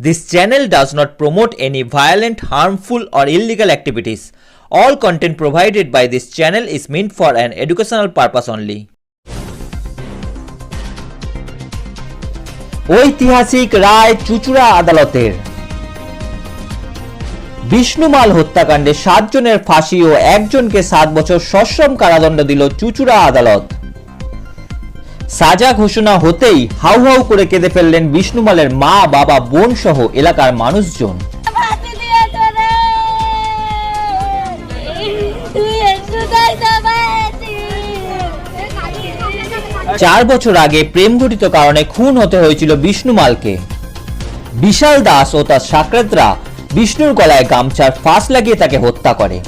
This channel does not promote any violent, harmful, or illegal activities. All content provided by this channel is meant for an educational purpose only. ঐতিহাসিক রায় চুচুড়া আদালতের বিষ্ণুমাল হত্যাকাণ্ডে সাতজনের ফাঁসি ও একজনকে সাত বছর সশ্রম কারাদণ্ড দিল চুচুড়া আদালত সাজা ঘোষণা হতেই হাউ হাউ করে কেঁদে ফেললেন বিষ্ণুমালের মা বাবা বোন সহ এলাকার মানুষজন। চার বছর আগে প্রেম ঘটিত কারণে খুন হতে হয়েছিল বিষ্ণুমালকে। বিশাল দাস ও তার সাকরেতরা বিষ্ণুর গলায় গামছার ফাঁস লাগিয়ে তাকে হত্যা করে।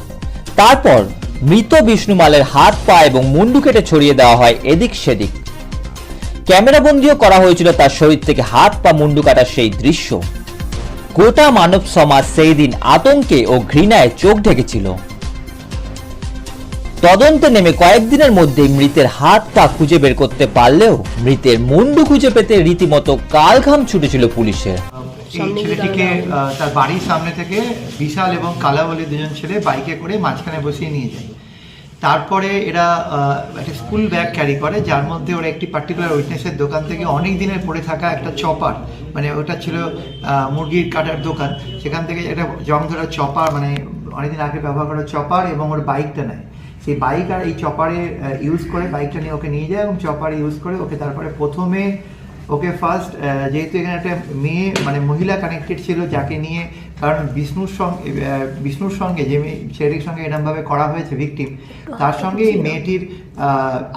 তারপর মৃত বিষ্ণুমালের হাত পা এবং মুন্ডু কেটে ছড়িয়ে দেওয়া হয় এদিক সেদিক ক্যামেরাবন্দিও করা হয়েছিল তার শরীর থেকে হাত পা মুন্ডু কাটার সেই দৃশ্য। গোটা মানব সমাজ সেই দিন আতঙ্কে ও ঘৃণায় চোখ ঢেকেছিল। তদন্তে নেমে কয়েকদিনের মধ্যে মৃতের হাত পা খুঁজে বের করতে পারলেও মৃতের মুন্ডু খুঁজে পেতে রীতিমতো কালঘাম ছুটেছিল পুলিশের। ছেলেটিকে তার বাড়ির সামনে থেকে বিশাল এবং কালা বলে দুজন ছেলে বাইকে করে মাঝখানে বসিয়ে নিয়ে যায়। তারপরে এরা একটা স্কুল ব্যাগ ক্যারি করে, যার মধ্যে ওরা একটি পার্টিকুলার উইটনেসের দোকান থেকে অনেক দিনের পড়ে থাকা একটা চপার মানে ওটা ছিল মুরগির কাটার দোকান, সেখান থেকে একটা জং ধরা চপার মানে অনেকদিন আগে ব্যবহার করা চপার এবং ওর বাইকটা নেয়। সেই বাইক আর এই চপারে ইউজ করে বাইকটা নিয়ে ওকে নিয়ে যায় এবং চপার ইউজ করে ওকে তারপরে প্রথমে ওকে ফার্স্ট যেহেতু এখানে একটা মেয়ে মানে মহিলা কানেক্টেড ছিল যাকে নিয়ে কারণ বিষ্ণুর সঙ্গে বিষ্ণুর সঙ্গে যে মেয়ে- ছেলেটির সঙ্গে এরমভাবে করা হয়েছে ভিকটিম তার সঙ্গে এই মেয়েটির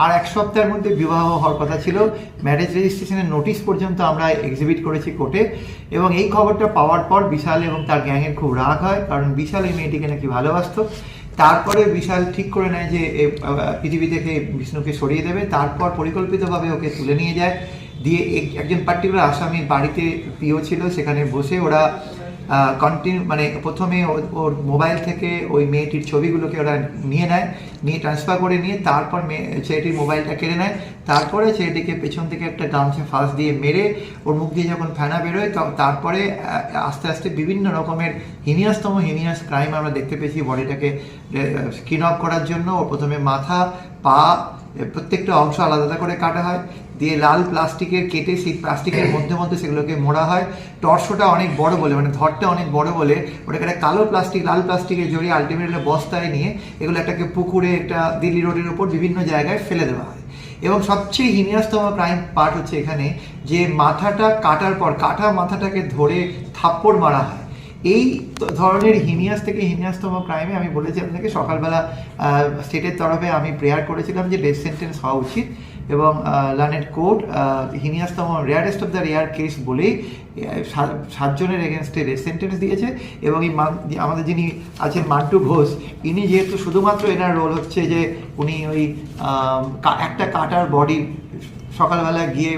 আর এক সপ্তাহের মধ্যে বিবাহ হওয়ার কথা ছিল। ম্যারেজ রেজিস্ট্রেশনের নোটিশ পর্যন্ত আমরা এক্সিবিট করেছি কোর্টে এবং এই খবরটা পাওয়ার পর বিশাল এবং তার গ্যাংয়ের খুব রাগ হয় কারণ বিশাল এই মেয়েটিকে নাকি ভালোবাসতো। তারপরে বিশাল ঠিক করে নেয় যে পৃথিবী থেকে বিষ্ণুকে সরিয়ে দেবে। তারপর পরিকল্পিতভাবে ওকে তুলে নিয়ে যায়। দিয়ে এক- একজন পার্টিকুলার আসামির বাড়িতে পিও ছিল, সেখানে বসে ওরা কন্টিনিউ মানে প্রথমে ওর মোবাইল থেকে ওই মেয়েটির ছবিগুলোকে ওরা নিয়ে নেয়, নিয়ে ট্রান্সফার করে নিয়ে তারপর মেয়ে ছেলেটির মোবাইলটা কেড়ে নেয়। তারপরে ছেলেটিকে পেছন থেকে একটা গামছা ফাঁস দিয়ে মেরে ওর মুখ দিয়ে যখন ফেনা বেরোয় তারপরে আস্তে আস্তে বিভিন্ন রকমের হিনিয়াসতম হিনিয়াস ক্রাইম আমরা দেখতে পেয়েছি বডিটাকে স্কিন অফ করার জন্য। প্রথমে মাথা, পা প্রত্যেকটা অংশ আলাদা করে কাটা হয়। দিয়ে লাল প্লাস্টিকের কেটে সেই প্লাস্টিকের মধ্যে মধ্যে সেগুলোকে মোড়া হয়। টর্সোটা অনেক বড় বলে মানে ধরটা অনেক বড় বলে, ওটাকে একটা কালো প্লাস্টিক, লাল প্লাস্টিকের জড়িয়ে আলটিমেটলি বস্তায় নিয়ে এগুলো একটাকে পুকুরে, একটা দিল্লি রোডের উপর বিভিন্ন জায়গায় ফেলে দেওয়া হয়। এবং সবচেয়ে হিনিয়াসতম ক্রাইম পার্ট হচ্ছে এখানে যে মাথাটা কাটার পর, কাটা মাথাটাকে ধরে থাপ্পড় মারা হয়। এই ধরনের হিনিয়াস থেকে হিনিয়াসতম ক্রাইমে আমি বলেছি আপনাকে, সকালবেলা স্টেটের তরফে আমি প্রেয়ার করেছিলাম যে ডেথ সেন্টেন্স হওয়া উচিত। এবং লানেট court হিনিয়াসতম rarest of the rare case বলেই সাতজনের এগেনস্টে সেন্টেন্স দিয়েছে এবং এই আমাদের যিনি আছেন মান্টু ঘোষ, ইনি যেহেতু শুধুমাত্র এনার রোল হচ্ছে যে, উনি ওই একটা কাটার বডি সকালবেলা গিয়ে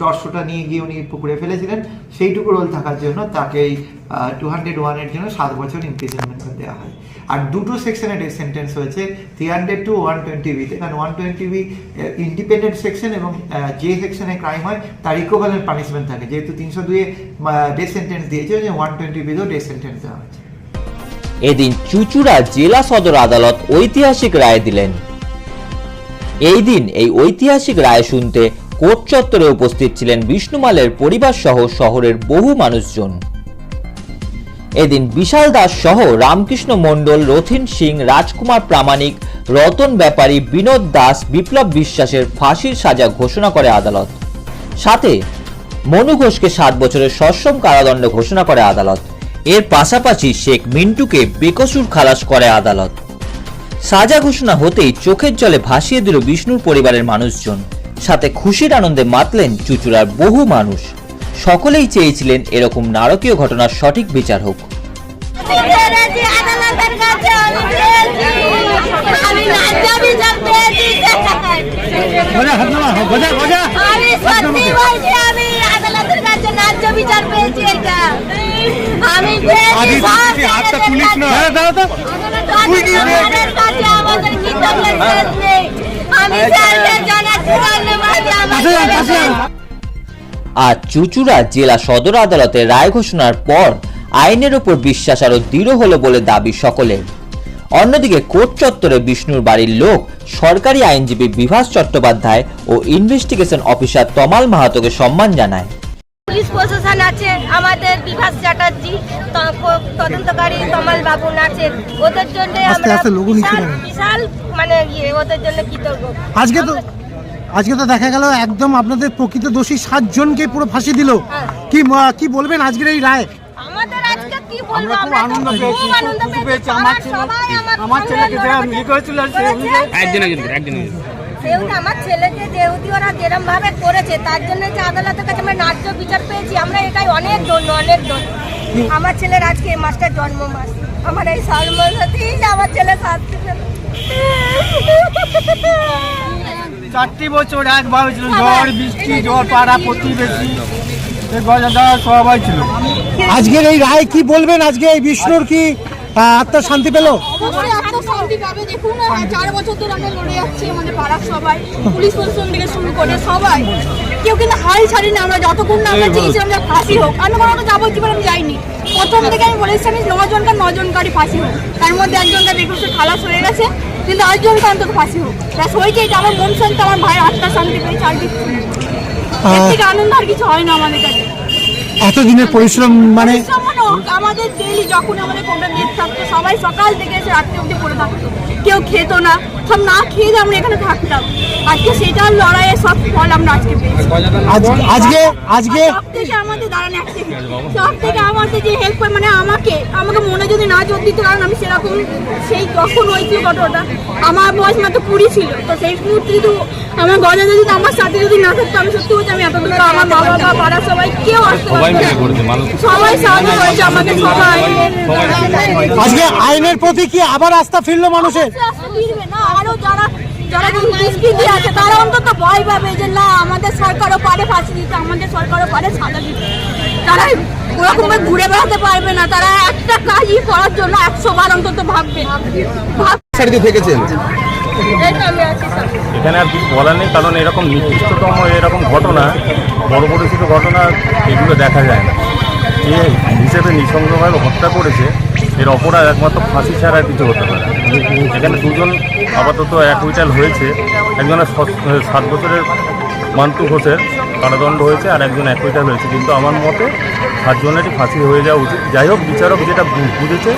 টর্চটা নিয়ে গিয়ে উনি পুকুরে ফেলেছিলেন। সেইটুকু রোল থাকার জন্য তাকে এই টু হান্ড্রেড ওয়ানের জন্য সাত বছর ইমপ্রিজনমেন্ট দেওয়া হয়। আর দুটো সেকশনে ডেথ সেন্টেন্স হয়েছে three hundred two one twenty বিতে কারণ one twenty B independent section এবং যে সেকশনে ক্রাইম হয়, তার ইকোভ্যালেন্ট পানিশমেন্ট থাকে। যেহেতু তিনশো দুয়ে ডেথ সেন্টেন্স দিয়েছে যে ওয়ান টোয়েন্টি বিতেও ডেথ সেন্টেন্স দেওয়া হয়েছে। এদিন চুচুড়া জেলা সদর আদালত ঐতিহাসিক রায় দিলেন। এই দিন এই ঐতিহাসিক রায় শুনতে কোর্ট চত্বরে উপস্থিত ছিলেন বিষ্ণুমালের পরিবার সহ শহরের বহু মানুষজন। এদিন বিশাল দাস সহ রামকৃষ্ণ মণ্ডল, রথিন সিং, রাজকুমার প্রামাণিক, রতন ব্যাপারী, বিনোদ দাস, বিপ্লব বিশ্বাসের ফাঁসির সাজা ঘোষণা করে আদালত। সাথে মনু ঘোষকে সাত বছরের সশ্রম কারাদণ্ড ঘোষণা করে আদালত। এর পাশাপাশি শেখ মিন্টুকে বেকসুর খালাস করে আদালত। সাজা ঘোষণা হতেই চোখের জলে ভাসিয়ে দিল বিষ্ণুর পরিবারের মানুষজন। সাথে খুশির আনন্দে মাতলেন চুচুড়ার বহু মানুষ সকলেই চেয়েছিলেন এরকম নারকীয় ঘটনার সঠিক বিচার হোক পেয়েছি আমি ন্যায্য বিচার পেয়েছি আমি সত্যি বলছি আমি আদালতের কাছে ন্যায্য বিচার পেয়েছি এটা আমি পেয়েছি সব হাতটা তুলিস না আদালতের কাছে আমাদের কৃতজ্ঞ শেষ নেই আমি স্যারকে জানাচ্ছি ধন্যবাদ যে আমাকে আজ চুচুড়া জেলা সদর আদালতে রায় ঘোষণার পর আইনের উপর বিশ্বাস আরও দৃঢ় হলো বলে দাবি সকলের। অন্যদিকে কোর্ট চত্বরে বিষ্ণুর বাড়ির লোক সরকারি আইনজীবী বিভাস চট্টোপাধ্যায় ও ইনভেস্টিগেশন অফিসার তমাল মাহাতোকে সম্মান জানায়। পুলিশ প্রশাসন আছে আমাদের বিভাস চ্যাটার্জি তদন্তকারী তমাল বাবুন আছেন ওদের জন্য আমরা আস্তে লঘু নিচে বিশাল বিশাল মানে ইয়ে ওদের জন্য কৃতজ্ঞ। আজকে তো আজকে তো দেখা গেল একদম আপনাদের প্রকৃত দোষী সাতজনকে পুরো ফাঁসি দিল। হ্যাঁ। কি কি বলবেন আজকের এই রায়? আমাদের আজকে কি বলব? আমরা খুব আনন্দ পেয়েছি খুশি পেয়েছি। আমার ছেলে আমার ছেলেকে যে লড়াই ই করেছিল একদিন একদিন একদিন সেহেতু আমার ছেলেকে যেহেতু ওরা যেরম ভাবে করেছে তার জন্য যে আদালতের কাছে আমরা ন্যায্য বিচার পেয়েছি আমরা এটাই অনেক ধন্য অনেক ধন্য। আমার ছেলের আজকে এই মাসটা জন্ম মাস। আমার এই সালমাসাতেই আমার ছেলে শাস্তি পেল। চারটি বছর একবার হয়েছিল ঝড় বৃষ্টি ঝড় পাড়া প্রতিবেশী এই সবাই ছিল। আজকের এই রায় কি বলবেন? আজকে এই বিষ্ণুর কি আহ, আত্মার শান্তি পেল আত্মশান্তি পাবে। চার বছর ধরে আমরা লড়ে যাচ্ছি আমাদের পাড়ার সবাই পুলিশ প্রশাসন থেকে শুরু করে সবাই। কেউ কিন্তু হাল ছাড়ি না আমরা যতক্ষণ না আমরা চেয়েছিলাম যে ফাঁসি হোক। আমি কোনো যাবজ্জীবন আমি যাইনি। প্রথম থেকে আমি বলেছি আমি নজনকার নজনকারই ফাঁসি হোক। তার মধ্যে একজনকার খালাস হয়ে গেছে কিন্তু আরেকজনকে অন্তত ফাঁসি হোক। ব্যাস হয়েছে এটা আমার মন শান্তি আমার ভাইয়ের আত্মার শান্তি পেয়েছে আর কিছু না। থেকে আনন্দ আর কিছু হয় না আমাদের কাছে। এতদিনের পরিশ্রম মানে আমাদের ডেলি যখন আমাদের কোনটা ডেট থাকতো সবাই সকাল থেকে এসে রাত্রে অবধি পড়ে থাকতো। কেউ খেতো না। সব না খেয়ে দিয়ে আমরা এখানে থাকতাম। আজকে সেটার লড়াইয়ে সব ফল আমরা আজকে পেয়েছি। আজ- আজকে আজকে সব থেকে আমাদের দাঁড়ান। সব থেকে আমাদের যে হেল্প করে মানে আমাকে আমাকে মনে যদি না জোর দিত কারণ আমি সেরকম সেই যখন হয়েছিল ঘটনাটা। আমার বয়স মাত্র কুড়ি ছিল। তো সেই মুহূর্তে যদি আমার গজা যদি আমার সাথে যদি না থাকতো আমি সত্যি বলছি আমি এতদূর আমার মা বাবা পাড়া সবাই কেউ আসতে সবাই সাহায্য করেছে আমাকে সবাই। আজকে আইনের প্রতি কি আবার আস্থা ফিরলো মানুষের? আস্তে আস্তে ফিরবে না আরও যারা যারা দুষ্কৃতি আছে তারা অন্তত ভয় পাবে যে না আমাদের সরকারও পারে ফাঁসি দিতে আমাদের সরকারও পারে সাজা দিতে। তারা ওরকম ঘুরে বেড়াতে পারবে না তারা একটা কাজই করার জন্য একশো বার অন্তত ভাববে। থেকেছেন? এই তো আমি আছি স্যার এখানে আর কিছু বলার নেই কারণ এরকম নির্দিষ্টতম এরকম ঘটনা বড় বড় পরিচিত ঘটনা এগুলো দেখা যায় না। হিসেবে নৃশংসভাবে হত্যা করেছে, এর অপরাধ একমাত্র ফাঁসি ছাড়া কিছু হতে পারে। এখানে দুজন আপাতত এক উইটাল হয়েছে। একজনের সাত বছরের মান্তু ঘোষের কারাদণ্ড হয়েছে আর একজন এক উইটাল হয়েছে। কিন্তু আমার মতে সাতজনেরই ফাঁসি হয়ে যাওয়া উচিত। যাই হোক, বিচারক যেটা বুঝেছে,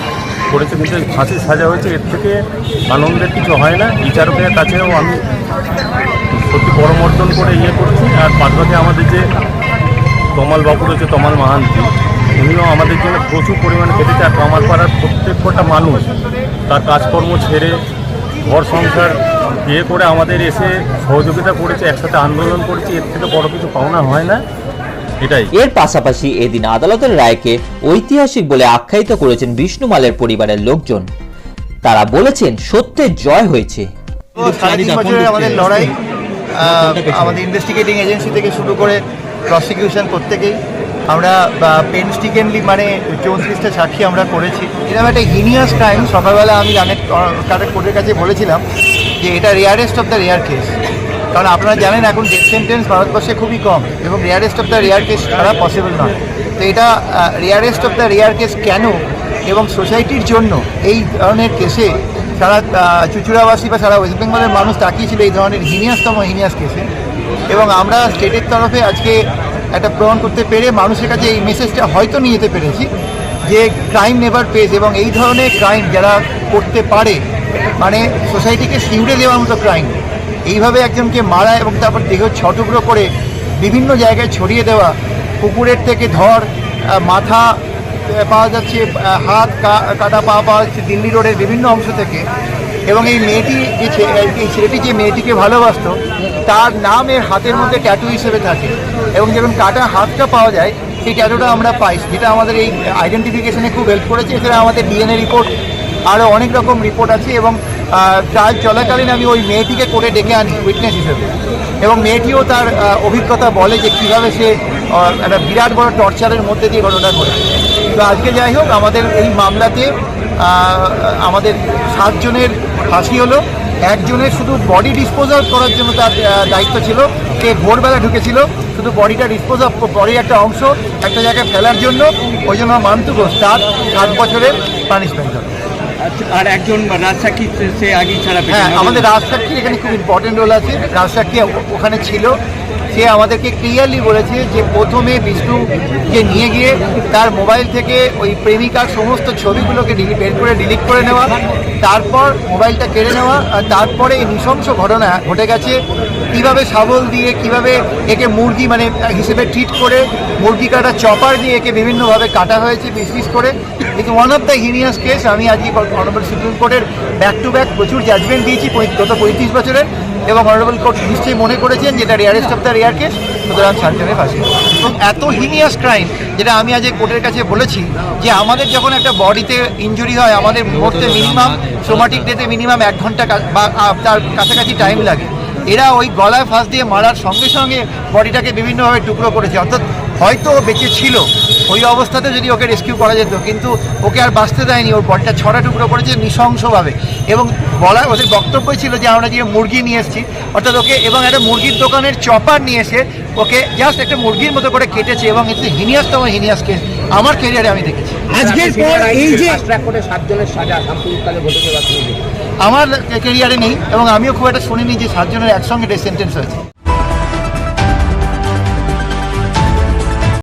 করেছে কিন্তু ফাঁসির সাজা হয়েছে, এর থেকে আনন্দের কিছু হয় না। বিচারকের কাছেও আমি সত্যি পরমর্দন করে ইয়ে করছি। আর পাশাপাশি আমাদের যে তমাল বাবু রয়েছে, তমাল মাহান্তি উনিও আমাদের জন্য প্রচুর পরিমাণে খেটেছে আর পাড়ার প্রত্যেক কটা মানুষ তার কাজকর্ম ছেড়ে ঘর সংসার বিয়ে করে আমাদের এসে সহযোগিতা করেছে একসাথে আন্দোলন করেছে এর থেকে বড় কিছু পাওনা হয় না। এটাই। এর পাশাপাশি এদিন আদালতের রায়কে ঐতিহাসিক বলে আখ্যায়িত করেছেন বিষ্ণুমালের পরিবারের লোকজন। তারা বলেছেন সত্যের জয় হয়েছে। আমাদের লড়াই আমাদের ইনভেস্টিগেটিং এজেন্সি থেকে শুরু করে প্রসিকিউশন প্রত্যেকেই। আমরা পেনস্টিকেনলি মানে চৌত্রিশটা সাক্ষী আমরা করেছি। এরকম একটা হিনিয়াস ক্রাইম সকালবেলা আমি কারেক্ট কোর্টের কাছে বলেছিলাম যে এটা rarest of the rare case কারণ আপনারা জানেন এখন ডেথ সেন্টেন্স ভারতবর্ষে খুবই কম এবং rarest of the rare case ছাড়া পসিবল নয়। তো এটা rarest of the rare case কেন এবং সোসাইটির জন্য এই ধরনের কেসে সারা চুচুড়াবাসী বা সারা ওয়েস্ট বেঙ্গলের মানুষ তাকিয়েছিল এই ধরনের হিনিয়াসতম হিনিয়াস কেসে এবং আমরা স্টেটের তরফে আজকে একটা প্রমাণ করতে পেরে মানুষের কাছে এই মেসেজটা হয়তো নিয়ে যেতে পেরেছি যে ক্রাইম নেভার পেজ এবং এই ধরনের ক্রাইম যারা করতে পারে মানে সোসাইটিকে শিউড়ে দেওয়ার মতো ক্রাইম এইভাবে একজনকে মারা এবং তারপর দেহ ছটুকরো করে বিভিন্ন জায়গায় ছড়িয়ে দেওয়া, কুকুরের থেকে ধর মাথা পাওয়া যাচ্ছে হাত কাটা পা পাওয়া যাচ্ছে দিল্লি রোডের বিভিন্ন অংশ থেকে এবং এই মেয়েটি যে এই ছেলেটি যে মেয়েটিকে ভালোবাসতো, তার নাম এর হাতের মধ্যে ট্যাটু হিসেবে থাকে। এবং যখন কাটা হাতটা পাওয়া যায়, সেই ট্যাটুটা আমরা পাই। যেটা আমাদের এই আইডেন্টিফিকেশনে খুব হেল্প করেছে। এছাড়া আমাদের ডিএনএ রিপোর্ট আরও অনেক রকম রিপোর্ট আছে এবং ট্রায়াল চলাকালীন আমি ওই মেয়েটিকে করে ডেকে আনি উইটনেস হিসেবে। এবং মেয়েটিও তার অভিজ্ঞতা বলে যে কীভাবে সে একটা বিরাট বড় টর্চারের মধ্যে দিয়ে ঘটনা করেছে তো আজকে যাই হোক, আমাদের এই মামলাতে আমাদের সাতজনের ফাঁসি হলো। একজনের শুধু বডি ডিসপোজাল করার জন্য তার দায়িত্ব ছিল। সে ভোরবেলা ঢুকেছিল। শুধু বডিটা ডিসপোজ অফ বডির একটা অংশ একটা জায়গায় ফেলার জন্য। ওই জন্য মান্তু ঘোষ তার সাত বছরের পানিশমেন্ট হবে। আর একজন রাজসাক্ষী সে আগেই ছাড়া হ্যাঁ আমাদের রাজসাক্ষীর এখানে খুব ইম্পর্টেন্ট রোল আছে। রাজসাক্ষী ওখানে ছিল। সে আমাদেরকে ক্লিয়ারলি বলেছে যে প্রথমে বিষ্ণুকে নিয়ে গিয়ে তার মোবাইল থেকে ওই প্রেমিকার সমস্ত ছবিগুলোকে ডিলি বের করে ডিলিট করে নেওয়া, তারপর মোবাইলটা কেড়ে নেওয়া, আর তারপরে এই নৃশংস ঘটনা ঘটে গেছে। কীভাবে শাবল দিয়ে, কীভাবে একে মুরগি মানে হিসেবে ট্রিট করে, মুরগি কাটা চপার দিয়ে একে বিভিন্নভাবে কাটা হয়েছে পিস করে। কিন্তু one of the heinous case আমি আজকে অনারেবল সুপ্রিম কোর্টের ব্যাক টু ব্যাক প্রচুর জাজমেন্ট দিয়েছি গত পঁয়ত্রিশ বছরের। এবং অনারেবল কোর্ট নিশ্চয়ই মনে করেছেন যেটা rarest of the rare case সুতরাং সার্জনে ফাঁসি। এবং এত হিনিয়াস ক্রাইম যেটা আমি আজ কোর্টের কাছে বলেছি, যে আমাদের যখন একটা বডিতে ইঞ্জুরি হয়, আমাদের মুহূর্তে মিনিমাম সোমাটিক ডেতে মিনিমাম এক ঘণ্টা বা তার কাছাকাছি টাইম লাগে। এরা ওই গলায় ফাঁস দিয়ে মারার সঙ্গে সঙ্গে বডিটাকে বিভিন্নভাবে টুকরো করেছে। অর্থাৎ হয়তো ও বেঁচে ছিল। ওই অবস্থাতে যদি ওকে রেস্কিউ করা যেত কিন্তু ওকে আর বাঁচতে দেয়নি। ওর বডিটা ছড়া টুকরো করেছে নৃশংসভাবে। এবং বলা ওদের বক্তব্য ছিল যে আমরা যে মুরগি নিয়ে এসেছি অর্থাৎ ওকে এবং একটা মুরগির দোকানের চপার নিয়ে এসে ওকে জাস্ট একটা মুরগির মতো করে কেটেছে এবং এতে হিনিয়াসতম হিনিয়াস কেস আমার ক্যারিয়ারে আমি দেখেছি। আজকের পর এই যে আমার ক্যারিয়ারে নেই এবং আমিও খুব একটা শুনিনি যে সাতজনের একসঙ্গে ডেথ সেন্টেন্স হয়েছে।